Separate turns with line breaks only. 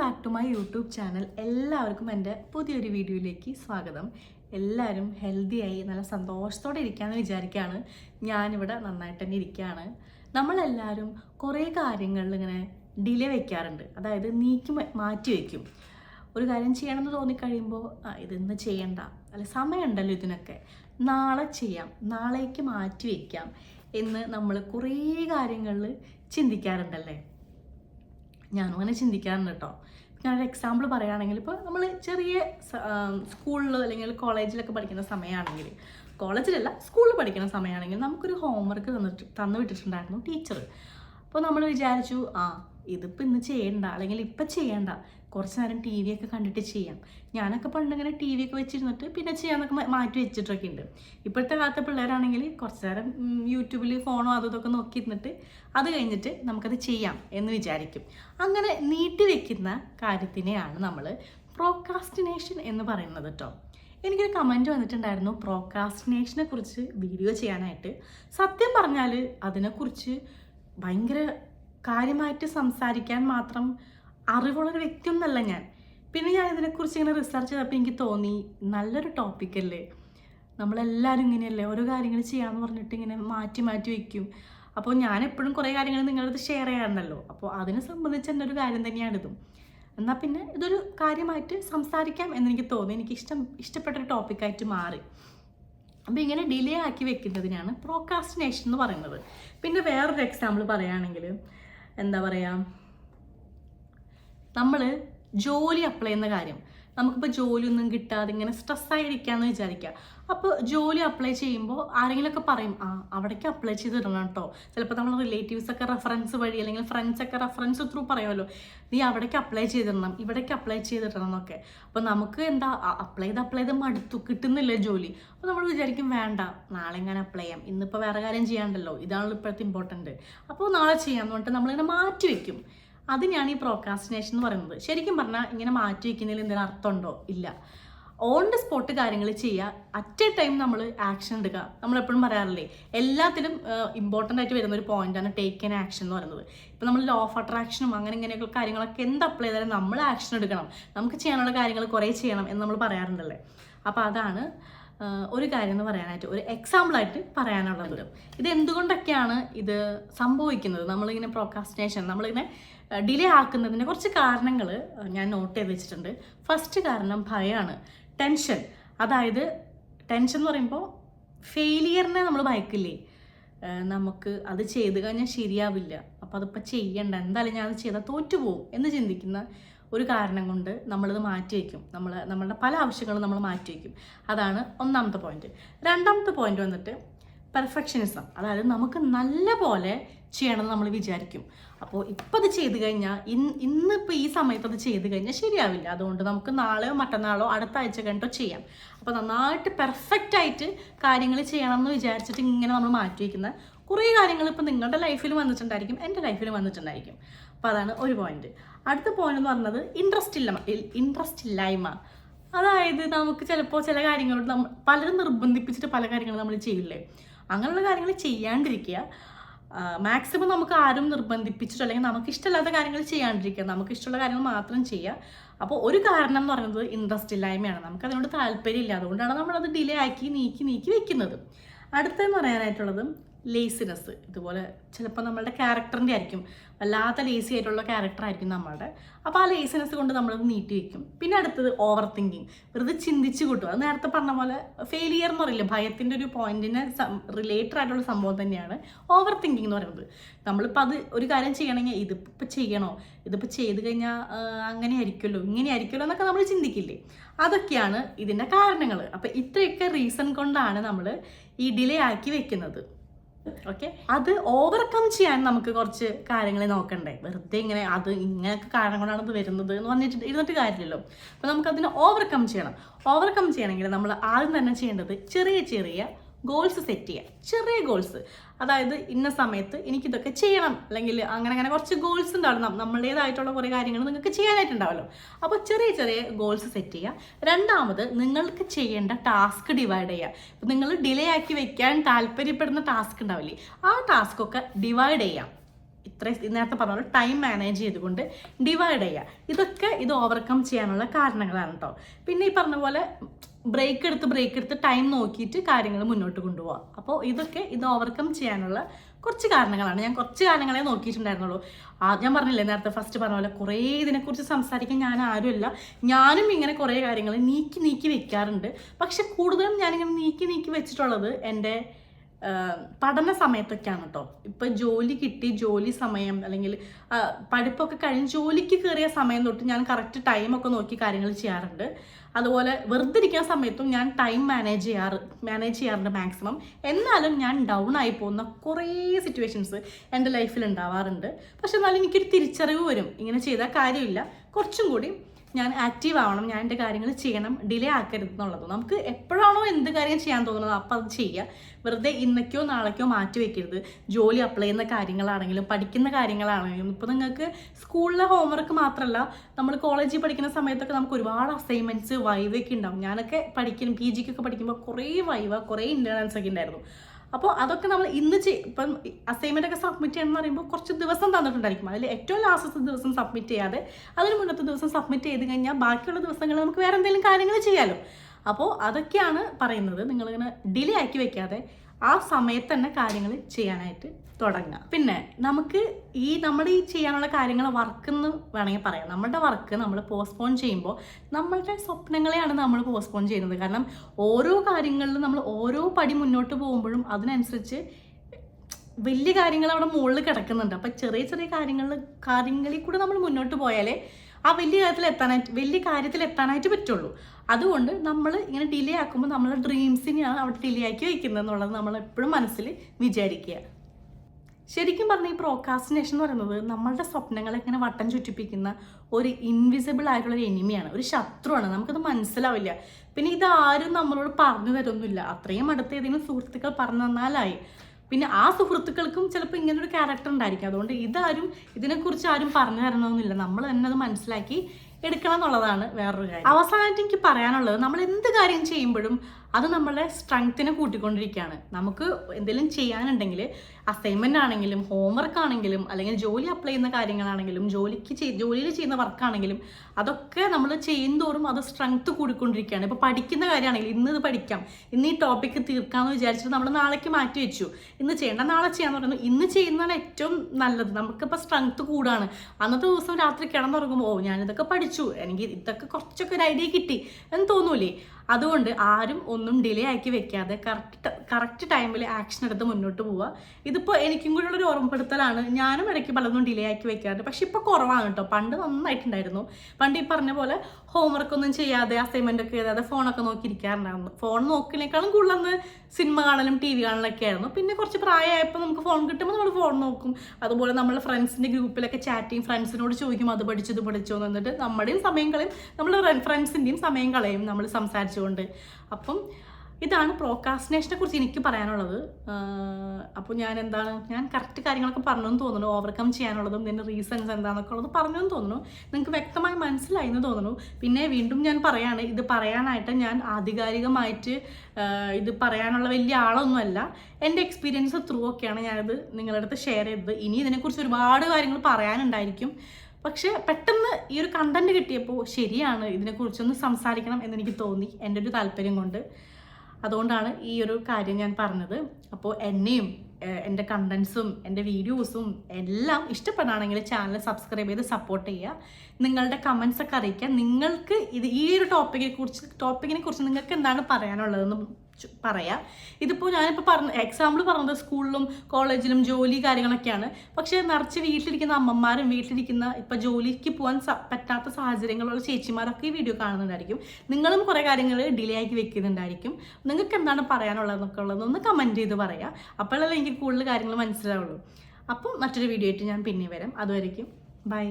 Back to my YouTube channel എല്ലാവർക്കും എന്റെ പുതിയൊരു വീഡിയോയിലേക്ക് സ്വാഗതം. എല്ലാവരും ഹെൽത്തിയായി നല്ല സന്തോഷത്തോടെ ഇരിക്കാമെന്ന് വിചാരിക്കുകയാണ് ഞാനിവിടെ നന്നായിട്ട് തന്നെ ഇരിക്കുകയാണ് നമ്മളെല്ലാവരും കുറേ കാര്യങ്ങളിൽ ഇങ്ങനെ ഡിലേ വയ്ക്കാറുണ്ട് അതായത് നീക്കി മാറ്റി വയ്ക്കും ഒരു കാര്യം ചെയ്യണമെന്ന് തോന്നിക്കഴിയുമ്പോൾ ആ ഇതിന്ന് ചെയ്യണ്ട. അല്ല സമയമുണ്ടല്ലോ ഇതിനൊക്കെ. നാളെ ചെയ്യാം നാളേക്ക് മാറ്റി വയ്ക്കാം എന്ന് നമ്മൾ കുറേ കാര്യങ്ങളിൽ ചിന്തിക്കാറുണ്ടല്ലേ? ഞാനും അങ്ങനെ ചിന്തിക്കാറുണ്ട് കേട്ടോ. ഞാനൊരു എക്സാമ്പിൾ പറയുകയാണെങ്കിൽ ഇപ്പോൾ നമ്മൾ ചെറിയ സ്കൂളിൽ അല്ലെങ്കിൽ കോളേജിലൊക്കെ പഠിക്കുന്ന സമയമാണെങ്കിൽ കോളേജിലല്ല സ്കൂളിൽ പഠിക്കുന്ന സമയമാണെങ്കിൽ നമുക്കൊരു ഹോംവർക്ക് തന്നിട്ട് തന്നു വിട്ടിട്ടുണ്ടായിരുന്നു ടീച്ചർ അപ്പോൾ നമ്മൾ വിചാരിച്ചു ആ ഇതിപ്പോൾ ഇന്ന് ചെയ്യണ്ട അല്ലെങ്കിൽ ഇപ്പം ചെയ്യണ്ട. കുറച്ച് നേരം ടി വി ഒക്കെ കണ്ടിട്ട് ചെയ്യാം. ഞാനൊക്കെ പണ്ടിങ്ങനെ ടി വി ഒക്കെ വെച്ചിരുന്നിട്ട് പിന്നെ ചെയ്യാന്നൊക്കെ മാറ്റി വെച്ചിട്ടൊക്കെ ഉണ്ട് ഇപ്പോഴത്തെ കാലത്തെ പിള്ളേരാണെങ്കിൽ കുറച്ച് നേരം യൂട്യൂബിൽ ഫോണോ അതും ഇതൊക്കെ നോക്കിയിരുന്നിട്ട് അത് കഴിഞ്ഞിട്ട് നമുക്കത് ചെയ്യാം എന്ന് വിചാരിക്കും. അങ്ങനെ നീട്ടി വെക്കുന്ന കാര്യത്തിനെയാണ് നമ്മൾ പ്രോക്കാസ്റ്റിനേഷൻ എന്ന് പറയുന്നത് കേട്ടോ എനിക്കൊരു കമന്റ് വന്നിട്ടുണ്ടായിരുന്നു. പ്രോക്കാസ്റ്റിനേഷനെ കുറിച്ച് വീഡിയോ ചെയ്യാനായിട്ട്. സത്യം പറഞ്ഞാൽ അതിനെക്കുറിച്ച് ഭയങ്കര കാര്യമായിട്ട് സംസാരിക്കാൻ മാത്രം അറിവുള്ളൊരു വ്യക്തിയൊന്നല്ല ഞാൻ. പിന്നെ ഞാൻ ഇതിനെക്കുറിച്ച് ഇങ്ങനെ റിസർച്ച് ചെയ്തപ്പോൾ എനിക്ക് തോന്നി നല്ലൊരു ടോപ്പിക് ടോപ്പിക്കല്ലേ നമ്മളെല്ലാവരും ഇങ്ങനെയല്ലേ? ഓരോ കാര്യങ്ങൾ ചെയ്യാമെന്ന് പറഞ്ഞിട്ട് ഇങ്ങനെ മാറ്റി മാറ്റി വയ്ക്കും അപ്പോൾ ഞാൻ എപ്പോഴും കുറേ കാര്യങ്ങൾ നിങ്ങളുടെ ഷെയർ ചെയ്യാറുണ്ടല്ലോ. അപ്പോൾ അതിനെ സംബന്ധിച്ച് എന്റെ ഒരു കാര്യം തന്നെയാണിതും എന്നാൽ പിന്നെ ഇതൊരു കാര്യമായിട്ട് സംസാരിക്കാം എന്നെനിക്ക് തോന്നി. എനിക്ക് ഇഷ്ടം ഇഷ്ടപ്പെട്ട ഇഷ്ടപ്പെട്ടൊരു ടോപ്പിക്കായിട്ട് മാറി. അപ്പോൾ ഇങ്ങനെ ഡിലേ ആക്കി വെക്കുന്നതിനാണ് പ്രോക്കാസ്റ്റിനേഷൻ എന്ന് പറയുന്നത്. പിന്നെ വേറൊരു എക്സാമ്പിൾ പറയുകയാണെങ്കിൽ എന്താ പറയുക നമ്മൾ ജോലി അപ്ലൈ ചെയ്യുന്ന കാര്യം. നമുക്കിപ്പോൾ ജോലിയൊന്നും കിട്ടാതെ ഇങ്ങനെ സ്ട്രെസ്സായിരിക്കാന്ന് വിചാരിക്കുക അപ്പോൾ ജോലി അപ്ലൈ ചെയ്യുമ്പോൾ ആരെങ്കിലുമൊക്കെ പറയും ആ അവിടേക്ക് അപ്ലൈ ചെയ്തിടണം കേട്ടോ ചിലപ്പോൾ നമ്മൾ റിലേറ്റീവ്സ് ഒക്കെ റെഫറൻസ് വഴി അല്ലെങ്കിൽ ഫ്രണ്ട്സ് ഒക്കെ റെഫറൻസ് ത്രൂ പറയുമല്ലോ നീ അവിടേക്ക് അപ്ലൈ ചെയ്തിടണം ഇവിടേക്ക് അപ്ലൈ ചെയ്തിടണം എന്നൊക്കെ. അപ്പോൾ നമുക്ക് എന്താ അപ്ലൈ ചെയ്ത് അപ്ലൈ ചെയ്ത് മടുത്തു കിട്ടുന്നില്ല ജോലി. അപ്പോൾ നമ്മൾ വിചാരിക്കും വേണ്ട നാളെ ഞാൻ അപ്ലൈ ചെയ്യാം. ഇന്നിപ്പോൾ വേറെ കാര്യം ചെയ്യാണ്ടല്ലോ. ഇതാണല്ലോ ഇപ്പോഴത്തെ ഇമ്പോർട്ടന്റ് അപ്പോൾ നാളെ ചെയ്യാമെന്ന് പറഞ്ഞിട്ട് നമ്മളിങ്ങനെ മാറ്റി വെക്കും. അതിനാണ് ഈ പ്രോക്കാസ്റ്റിനേഷൻ എന്ന് പറയുന്നത്. ശരിക്കും പറഞ്ഞാൽ ഇങ്ങനെ മാറ്റി വയ്ക്കുന്നതിൽ എന്തെങ്കിലും അർത്ഥമുണ്ടോ? ഇല്ല. ഓൺ ദ സ്പോട്ട് കാര്യങ്ങൾ ചെയ്യുക അറ്റ് എ ടൈം നമ്മൾ ആക്ഷൻ എടുക്കുക. നമ്മൾ എപ്പോഴും പറയാറില്ലേ എല്ലാത്തിലും ഇമ്പോർട്ടന്റ് ആയിട്ട് വരുന്ന ഒരു പോയിന്റാണ് ടേക്ക് ആൻ ആക്ഷൻ എന്ന് പറയുന്നത്. ഇപ്പോൾ നമ്മൾ ലോ ഓഫ് അട്രാക്ഷനും അങ്ങനെ ഇങ്ങനെയൊക്കെ കാര്യങ്ങളൊക്കെ എന്ത് അപ്ലൈ ചെയ്താലും നമ്മൾ ആക്ഷൻ എടുക്കണം. നമുക്ക് ചെയ്യാനുള്ള കാര്യങ്ങൾ കുറേ ചെയ്യണം എന്ന് നമ്മൾ പറയാറുണ്ടല്ലേ? അപ്പോൾ അതാണ് ഒരു കാര്യം എന്ന് പറയാനായിട്ട് ഒരു എക്സാമ്പിളായിട്ട് പറയാനുള്ളത്. ഇത് എന്തുകൊണ്ടൊക്കെയാണ് ഇത് സംഭവിക്കുന്നത്? നമ്മളിങ്ങനെ പ്രോക്കാസ്റ്റിനേഷൻ നമ്മളിങ്ങനെ ഡിലേ ആക്കുന്നതിന്റെ കുറച്ച് കാരണങ്ങൾ ഞാൻ നോട്ട് ചെയ്ത് വെച്ചിട്ടുണ്ട്. ഫസ്റ്റ് കാരണം ഭയമാണ് ടെൻഷൻ അതായത് ടെൻഷൻ എന്ന് പറയുമ്പോൾ ഫെയിലിയറിനെ നമ്മൾ ഭയക്കില്ലേ? നമുക്ക് അത് ചെയ്ത് കഴിഞ്ഞാൽ ശരിയാവില്ല. അപ്പോൾ അതിപ്പോൾ ചെയ്യണ്ട. എന്തായാലും ഞാൻ അത് ചെയ്താൽ തോറ്റുപോകും എന്ന് ചിന്തിക്കുന്ന ഒരു കാരണം കൊണ്ട് നമ്മളിത് മാറ്റി വയ്ക്കും. നമ്മൾ നമ്മളുടെ പല ആവശ്യങ്ങളും നമ്മൾ മാറ്റി വയ്ക്കും. അതാണ് ഒന്നാമത്തെ പോയിന്റ് രണ്ടാമത്തെ പോയിന്റ് വന്നിട്ട് പെർഫെക്ഷനിസം അതായത് നമുക്ക് നല്ല പോലെ ചെയ്യണമെന്ന് നമ്മൾ വിചാരിക്കും. അപ്പോൾ ഇപ്പം അത് ചെയ്ത് കഴിഞ്ഞാൽ ഇന്ന് ഇന്നിപ്പോൾ ഈ സമയത്ത് അത് ചെയ്ത് കഴിഞ്ഞാൽ ശരിയാവില്ല. അതുകൊണ്ട് നമുക്ക് നാളെയോ മറ്റന്നാളോ അടുത്ത ആഴ്ച കഴിഞ്ഞിട്ടോ ചെയ്യാം. അപ്പോൾ നന്നായിട്ട് പെർഫെക്റ്റ് ആയിട്ട് കാര്യങ്ങൾ ചെയ്യണം എന്ന് വിചാരിച്ചിട്ട് ഇങ്ങനെ നമ്മൾ മാറ്റി വയ്ക്കുന്ന കുറേ കാര്യങ്ങൾ ഇപ്പം നിങ്ങളുടെ ലൈഫിൽ വന്നിട്ടുണ്ടായിരിക്കും എന്റെ ലൈഫിൽ വന്നിട്ടുണ്ടായിരിക്കും. അപ്പോൾ അതാണ് ഒരു പോയിന്റ് അടുത്ത പോയിന്റ് എന്ന് പറഞ്ഞത് ഇൻട്രസ്റ്റ് ഇല്ല ഇൻട്രസ്റ്റ് ഇല്ലായ്മ. അതായത് നമുക്ക് ചിലപ്പോൾ ചില കാര്യങ്ങളോട് നമ്മൾ പലരും നിർബന്ധിപ്പിച്ചിട്ട് പല കാര്യങ്ങളും നമ്മൾ ചെയ്യില്ലേ? അങ്ങനെയുള്ള കാര്യങ്ങൾ ചെയ്യാണ്ടിരിക്കുക. മാക്സിമം നമുക്ക് ആരും നിർബന്ധിപ്പിച്ചിട്ട് അല്ലെങ്കിൽ നമുക്ക് ഇഷ്ടമില്ലാത്ത കാര്യങ്ങൾ ചെയ്യാണ്ടിരിക്കുക. നമുക്ക് ഇഷ്ടമുള്ള കാര്യങ്ങൾ മാത്രം ചെയ്യുക. അപ്പോൾ ഒരു കാരണം എന്ന് പറയുന്നത് ഇൻട്രസ്റ്റ് ഇല്ലായ്മയാണ്. നമുക്ക് അതിനോട് താല്പര്യമില്ല. അതുകൊണ്ടാണ് നമ്മളത് ഡിലേ ആക്കി നീക്കി നീക്കി വെക്കുന്നത്. അടുത്തെന്ന് പറയാനായിട്ടുള്ളത് ലേസിനെസ് ഇതുപോലെ ചിലപ്പോൾ നമ്മളുടെ ക്യാരക്ടറിന്റെ ആയിരിക്കും. വല്ലാത്ത ലേസി ആയിട്ടുള്ള ക്യാരക്ടർ ആയിരിക്കും നമ്മളുടെ. അപ്പോൾ ആ ലേസിനെസ് കൊണ്ട് നമ്മളത് നീട്ടി വെക്കും. പിന്നെ അടുത്തത് ഓവർ തിങ്കിങ് വെറുതെ ചിന്തിച്ച് കൂട്ടും അത് നേരത്തെ പറഞ്ഞ പോലെ ഫെയിലിയർ എന്ന് പറയില്ല? ഭയത്തിന്റെ ഒരു പോയിന്റിന് റിലേറ്റഡ് ആയിട്ടുള്ള സംഭവം തന്നെയാണ് ഓവർ തിങ്കിങ് എന്ന് പറയുന്നത്. നമ്മളിപ്പോൾ അത് ഒരു കാര്യം ചെയ്യണമെങ്കിൽ ഇതിപ്പോൾ ചെയ്യണോ? ഇതിപ്പോൾ ചെയ്ത് കഴിഞ്ഞാൽ അങ്ങനെ ആയിരിക്കുമല്ലോ ഇങ്ങനെ ആയിരിക്കുമല്ലോ എന്നൊക്കെ നമ്മൾ ചിന്തിക്കില്ലേ? അതൊക്കെയാണ് ഇതിന്റെ കാരണങ്ങൾ അപ്പോൾ ഇത്രയൊക്കെ റീസൺ കൊണ്ടാണ് നമ്മൾ ഈ ഡിലേ ആക്കി വെക്കുന്നത്. ഓക്കെ അത് ഓവർകം ചെയ്യാൻ നമുക്ക് കുറച്ച് കാര്യങ്ങൾ നോക്കണ്ടേ. വെറുതെ ഇങ്ങനെ അത് ഇങ്ങനെയൊക്കെ കാരണം കൊണ്ടാണ് ഇത് വരുന്നത് എന്ന് പറഞ്ഞിട്ട് ഇരുന്നിട്ട് കാര്യമില്ലല്ലോ. അപ്പോൾ നമുക്കതിനെ ഓവർകം ചെയ്യണം. ഓവർകം ചെയ്യണമെങ്കിൽ നമ്മൾ ആദ്യം തന്നെ ചെയ്യേണ്ടത് ചെറിയ ചെറിയ ഗോൾസ് സെറ്റ് ചെയ്യുക ചെറിയ ഗോൾസ് അതായത് ഇന്ന സമയത്ത് എനിക്കിതൊക്കെ ചെയ്യണം. അല്ലെങ്കിൽ അങ്ങനെ അങ്ങനെ കുറച്ച് ഗോൾസ് ഉണ്ടാവണം. നമ്മളുടേതായിട്ടുള്ള കുറേ കാര്യങ്ങൾ നിങ്ങൾക്ക് ചെയ്യാനായിട്ടുണ്ടാവല്ലോ. അപ്പോൾ ചെറിയ ചെറിയ ഗോൾസ് സെറ്റ് ചെയ്യുക രണ്ടാമത് നിങ്ങൾക്ക് ചെയ്യേണ്ട ടാസ്ക് ഡിവൈഡ് ചെയ്യുക ഇപ്പം നിങ്ങൾ ഡിലേ ആക്കി വെക്കാൻ താല്പര്യപ്പെടുന്ന ടാസ്ക് ഉണ്ടാവില്ലേ? ആ ടാസ്ക് ഒക്കെ ഡിവൈഡ് ചെയ്യാം. ഇത്ര നേരത്തെ പറഞ്ഞ പോലെ ടൈം മാനേജ് ചെയ്തുകൊണ്ട് ഡിവൈഡ് ചെയ്യുക ഇതൊക്കെ ഇത് ഓവർകം ചെയ്യാനുള്ള കാരണങ്ങളാണ് കേട്ടോ പിന്നെ ഈ പറഞ്ഞ പോലെ ബ്രേക്ക് എടുത്ത് ബ്രേക്ക് എടുത്ത് ടൈം നോക്കിയിട്ട് കാര്യങ്ങൾ മുന്നോട്ട് കൊണ്ടുപോകാം അപ്പോൾ ഇതൊക്കെ ഇത് ഓവർകം ചെയ്യാനുള്ള കുറച്ച് കാരണങ്ങളാണ്. ഞാൻ കുറച്ച് കാരണങ്ങളെ നോക്കിയിട്ടുണ്ടായിരുന്നുള്ളൂ. ആ ഞാൻ പറഞ്ഞില്ലേ നേരത്തെ ഫസ്റ്റ് പറഞ്ഞ പോലെ കുറേ ഇതിനെക്കുറിച്ച് സംസാരിക്കാൻ ഞാൻ ആരുമില്ല. ഞാനും ഇങ്ങനെ കുറേ കാര്യങ്ങൾ നീക്കി നീക്കി വെക്കാറുണ്ട്. പക്ഷെ കൂടുതലും ഞാനിങ്ങനെ നീക്കി നീക്കി വെച്ചിട്ടുള്ളത് എന്റെ പഠന സമയത്തൊക്കെയാണ് കേട്ടോ ഇപ്പം ജോലി കിട്ടി ജോലി സമയം അല്ലെങ്കിൽ പഠിപ്പൊക്കെ കഴിഞ്ഞ് ജോലിക്ക് കയറിയ സമയം തൊട്ട് ഞാൻ കറക്റ്റ് ടൈമൊക്കെ നോക്കി കാര്യങ്ങൾ ചെയ്യാറുണ്ട്. അതുപോലെ വെറുതെ ഇരിക്കുന്ന സമയത്തും ഞാൻ ടൈം മാനേജ് ചെയ്യാറ് മാനേജ് ചെയ്യാറുണ്ട് മാക്സിമം എന്നാലും ഞാൻ ഡൗൺ ആയി പോകുന്ന കുറേ സിറ്റുവേഷൻസ് എന്റെ ലൈഫിൽ ഉണ്ടാവാറുണ്ട്. പക്ഷെ എന്നാലും എനിക്കൊരു തിരിച്ചറിവ് വരും. ഇങ്ങനെ ചെയ്താൽ കാര്യമില്ല. കുറച്ചും കൂടി ഞാൻ ആക്റ്റീവ് ആവണം ഞാൻ എന്റെ കാര്യങ്ങൾ ചെയ്യണം ഡിലേ ആക്കരുത് എന്നുള്ളത്. നമുക്ക് എപ്പോഴാണോ എന്ത് കാര്യം ചെയ്യാൻ തോന്നുന്നത് അപ്പോൾ അത് ചെയ്യുക. വെറുതെ ഇന്നക്കോ നാളേക്കോ മാറ്റി വെക്കരുത്. ജോലി അപ്ലൈ ചെയ്യുന്ന കാര്യങ്ങളാണെങ്കിലും പഠിക്കുന്ന കാര്യങ്ങളാണെങ്കിലും. ഇപ്പോൾ നിങ്ങൾക്ക് സ്കൂളിലെ ഹോംവർക്ക് മാത്രമല്ല നമ്മൾ കോളേജിൽ പഠിക്കുന്ന സമയത്തൊക്കെ നമുക്ക് ഒരുപാട് അസൈൻമെന്റ്സ് വൈവൊക്കെ ഉണ്ടാവും. ഞാനൊക്കെ പഠിക്കും പി ജിക്കൊക്കെ പഠിക്കുമ്പോൾ കുറേ വൈവ കുറേ ഇന്റേണൽസ് ഒക്കെ ഉണ്ടായിരുന്നു. അപ്പോൾ അതൊക്കെ നമ്മൾ ഇന്ന് ചെയ്യും ഇപ്പം അസൈൻമെന്റ് ഒക്കെ സബ്മിറ്റ് ചെയ്യണം എന്ന് പറയുമ്പോൾ കുറച്ച് ദിവസം തന്നിട്ടുണ്ടായിരിക്കും. അതിൽ ഏറ്റവും ലാസ്റ്റ് ദിവസം സബ്മിറ്റ് ചെയ്യാതെ അതിന് മുന്നത്തെ ദിവസം സബ്മിറ്റ് ചെയ്ത് കഴിഞ്ഞാൽ ബാക്കിയുള്ള ദിവസങ്ങളിൽ നമുക്ക് വേറെ എന്തെങ്കിലും കാര്യങ്ങൾ ചെയ്യാമല്ലോ അപ്പോൾ അതൊക്കെയാണ് പറയുന്നത്. നിങ്ങളിങ്ങനെ ഡിലേ ആക്കി വെക്കാതെ ആ സമയത്ത് തന്നെ കാര്യങ്ങൾ ചെയ്യാനായിട്ട് തുടങ്ങുക. പിന്നെ നമുക്ക് ഈ നമ്മൾ ഈ ചെയ്യാനുള്ള കാര്യങ്ങൾ വർക്ക് എന്ന് വേണമെങ്കിൽ പറയാം. നമ്മുടെ വർക്ക് നമ്മൾ പോസ്റ്റ്പോൺ ചെയ്യുമ്പോൾ നമ്മളുടെ സ്വപ്നങ്ങളെയാണ് നമ്മൾ പോസ്റ്റ്പോൺ ചെയ്യുന്നത്. കാരണം ഓരോ കാര്യങ്ങളിലും നമ്മൾ ഓരോ പടി മുന്നോട്ട് പോകുമ്പോഴും അതിനനുസരിച്ച് വലിയ കാര്യങ്ങൾ അവിടെ മുകളിൽ കിടക്കുന്നുണ്ട്. അപ്പം ചെറിയ ചെറിയ കാര്യങ്ങളിൽ കാര്യങ്ങളിൽ കൂടെ നമ്മൾ മുന്നോട്ട് പോയാലേ ആ വലിയ കാര്യത്തിൽ എത്താനായിട്ട് വലിയ കാര്യത്തിൽ എത്താനായിട്ട് പറ്റുള്ളൂ. അതുകൊണ്ട് നമ്മൾ ഇങ്ങനെ ഡിലേ ആക്കുമ്പോൾ നമ്മളെ ഡ്രീംസിനെയാണ് അവിടെ ഡിലേ ആക്കി വയ്ക്കുന്നത് എന്നുള്ളത് നമ്മൾ എപ്പോഴും മനസ്സിൽ വിചാരിക്കുക. ശരിക്കും പറഞ്ഞ ഈ പ്രോക്കാസ്റ്റിനേഷൻ എന്ന് പറയുന്നത് നമ്മളുടെ സ്വപ്നങ്ങളെ ഇങ്ങനെ വട്ടം ചുറ്റിപ്പിക്കുന്ന ഒരു ഇൻവിസിബിൾ ആയിട്ടുള്ള ഒരു എനിമിയാണ് ഒരു ശത്രുവാണ്. നമുക്കത് മനസ്സിലാവില്ല. പിന്നെ ഇത് ആരും നമ്മളോട് പറഞ്ഞു തരുന്നില്ല അത്രയും അടുത്ത ഏതെങ്കിലും സുഹൃത്തുക്കൾ പറഞ്ഞു തന്നാലായി. പിന്നെ ആ സുഹൃത്തുക്കൾക്കും ചിലപ്പോൾ ഇങ്ങനൊരു ക്യാരക്ടർ ഉണ്ടായിരിക്കും. അതുകൊണ്ട് ഇതാരും ഇതിനെക്കുറിച്ച് ആരും പറഞ്ഞു തരണമെന്നില്ല. നമ്മൾ തന്നെ അത് മനസ്സിലാക്കി എടുക്കണം എന്നുള്ളതാണ് വേറൊരു കാര്യം. അവസാനമായിട്ട് എനിക്ക് പറയാനുള്ളത് നമ്മൾ എന്ത് കാര്യം ചെയ്യുമ്പോഴും അത് നമ്മളുടെ സ്ട്രെങ്ത്തിനെ കൂട്ടിക്കൊണ്ടിരിക്കുകയാണ്. നമുക്ക് എന്തെങ്കിലും ചെയ്യാനുണ്ടെങ്കിൽ അസൈൻമെന്റ് ആണെങ്കിലും ഹോംവർക്ക് ആണെങ്കിലും അല്ലെങ്കിൽ ജോലി അപ്ലൈ ചെയ്യുന്ന കാര്യങ്ങളാണെങ്കിലും ജോലിക്ക് ജോലിയിൽ ചെയ്യുന്ന വർക്കാണെങ്കിലും അതൊക്കെ നമ്മൾ ചെയ്യുന്തോറും അത് സ്ട്രെങ്ത്ത് കൂടിക്കൊണ്ടിരിക്കുകയാണ്. ഇപ്പോൾ പഠിക്കുന്ന കാര്യമാണെങ്കിൽ ഇന്ന് ഇത് പഠിക്കാം. ഇന്ന് ഈ ടോപ്പിക്ക് തീർക്കാമെന്ന് വിചാരിച്ചിട്ട് നമ്മൾ നാളേക്ക് മാറ്റി വെച്ചു. ഇന്ന് ചെയ്യേണ്ട നാളെ ചെയ്യാമെന്ന് പറയുന്നു. ഇന്ന് ചെയ്യുന്നതാണ് ഏറ്റവും നല്ലത്. നമുക്കിപ്പോൾ സ്ട്രെങ്ത്ത് കൂടാണ്. അന്നത്തെ ദിവസം രാത്രി കിടന്നുറങ്ങുമ്പോൾ ഓ ഞാനിതൊക്കെ പഠിച്ചു. എനിക്ക് ഇതൊക്കെ കുറച്ചൊക്കെ ഒരു ഐഡിയ കിട്ടി എന്ന് തോന്നൂലേ? അതുകൊണ്ട് ആരും ഒന്നും ഡിലേ ആക്കി വെക്കാതെ കറക്റ്റ് കറക്റ്റ് ടൈമിൽ ആക്ഷൻ എടുത്ത് മുന്നോട്ട് പോവുക. ഇതിപ്പോൾ എനിക്കും കൂടെ ഉള്ളൊരു ഓർമ്മപ്പെടുത്തലാണ്. ഞാനും ഇടയ്ക്ക് പലതും ഡിലേ ആക്കി വെക്കാറുണ്ട്. പക്ഷെ ഇപ്പോൾ കുറവാണ് കേട്ടോ. പണ്ട് നന്നായിട്ടുണ്ടായിരുന്നു. പണ്ട് ഈ പറഞ്ഞ പോലെ ഹോംവർക്ക് ഒന്നും ചെയ്യാതെ അസൈൻമെന്റ് ഒക്കെ എഴുതാതെ ഫോണൊക്കെ നോക്കിയിരിക്കാറുണ്ടായിരുന്നു. ഫോൺ നോക്കിനേക്കാളും കൂടുതൽ അന്ന് സിനിമ കാണലും ടി വി കാണലൊക്കെ ആയിരുന്നു. പിന്നെ കുറച്ച് പ്രായമായപ്പോൾ നമുക്ക് ഫോൺ കിട്ടുമ്പോൾ നമ്മൾ ഫോൺ നോക്കും. അതുപോലെ നമ്മൾ ഫ്രണ്ട്സിന്റെ ഗ്രൂപ്പിലൊക്കെ ചാറ്റ് ചെയ്യും. ഫ്രണ്ട്സിനോട് ചോദിക്കും അത് പഠിച്ചു ഇത് പഠിച്ചു? എന്നിട്ട് നമ്മുടെയും സമയം കളയും. നമ്മൾ ഫ്രണ്ട്സിന്റെയും സമയം കളയും നമ്മൾ സംസാരിച്ചുകൊണ്ട്. അപ്പം ഇതാണ് പ്രോക്കാസ്റ്റിനേഷനെ കുറിച്ച് എനിക്ക് പറയാനുള്ളത്. അപ്പോൾ ഞാൻ എന്താണ് ഞാൻ കറക്റ്റ് കാര്യങ്ങളൊക്കെ പറഞ്ഞെന്ന് തോന്നുന്നു. ഓവർകം ചെയ്യാനുള്ളതും ഇതിന്റെ റീസൺസ് എന്താണെന്നൊക്കെ ഉള്ളത് പറഞ്ഞെന്ന് തോന്നുന്നു. നിങ്ങൾക്ക് വ്യക്തമായി മനസ്സിലായി എന്ന് തോന്നുന്നു. പിന്നെ വീണ്ടും ഞാൻ പറയാണ് ഇത് പറയാനായിട്ട് ഞാൻ ആധികാരികമായിട്ട് ഇത് പറയാനുള്ള വലിയ ആളൊന്നുമല്ല. എന്റെ എക്സ്പീരിയൻസ് ത്രൂ ഒക്കെയാണ് ഞാനിത് നിങ്ങളുടെ അടുത്ത് ഷെയർ ചെയ്തത്. ഇനി ഇതിനെക്കുറിച്ച് ഒരുപാട് കാര്യങ്ങൾ പറയാനുണ്ടായിരിക്കും. പക്ഷേ പെട്ടെന്ന് ഈ ഒരു കണ്ടന്റ് കിട്ടിയപ്പോൾ ശരിയാണ് ഇതിനെക്കുറിച്ചൊന്ന് സംസാരിക്കണം എന്നെനിക്ക് തോന്നി. എന്റെ ഒരു താല്പര്യം കൊണ്ട്. അതുകൊണ്ടാണ് ഈ ഒരു കാര്യം ഞാൻ പറഞ്ഞത്. അപ്പോൾ എന്നെയും എന്റെ കണ്ടൻസും എന്റെ വീഡിയോസും എല്ലാം ഇഷ്ടപ്പെടാണെങ്കിൽ ചാനൽ സബ്സ്ക്രൈബ് ചെയ്ത് സപ്പോർട്ട് ചെയ്യുക. നിങ്ങളുടെ കമൻസ് ഒക്കെ അറിയിക്കുക. നിങ്ങൾക്ക് ഇത് ഈ ഒരു ടോപ്പിക്കിനെ കുറിച്ച് ടോപ്പിക്കിനെ കുറിച്ച് നിങ്ങൾക്ക് എന്താണ് പറയാനുള്ളതെന്ന് പറയാം. ഇതിപ്പോൾ ഞാനിപ്പോൾ പറഞ്ഞ എക്സാമ്പിൾ പറഞ്ഞത് സ്കൂളിലും കോളേജിലും ജോലി കാര്യങ്ങളൊക്കെയാണ്. പക്ഷേ നിറച്ച് വീട്ടിലിരിക്കുന്ന അമ്മമാരും വീട്ടിലിരിക്കുന്ന ഇപ്പോൾ ജോലിക്ക് പോകാൻ പറ്റാത്ത സാഹചര്യങ്ങളുള്ള ചേച്ചിമാരൊക്കെ ഈ വീഡിയോ കാണുന്നുണ്ടായിരിക്കും. നിങ്ങളും കുറേ കാര്യങ്ങൾ ഡിലേ ആക്കി വെക്കുന്നുണ്ടായിരിക്കും. നിങ്ങൾക്ക് എന്താണ് പറയാനുള്ളതെന്നൊക്കെ ഉള്ളതൊന്ന് കമന്റ് ചെയ്ത് പറയാം. അപ്പോഴല്ലേ എനിക്ക് കൂടുതൽ കാര്യങ്ങൾ മനസ്സിലാവുള്ളൂ. അപ്പം മറ്റൊരു വീഡിയോ ആയിട്ട് ഞാൻ പിന്നെ വരാം. അതുവരയ്ക്കും ബൈ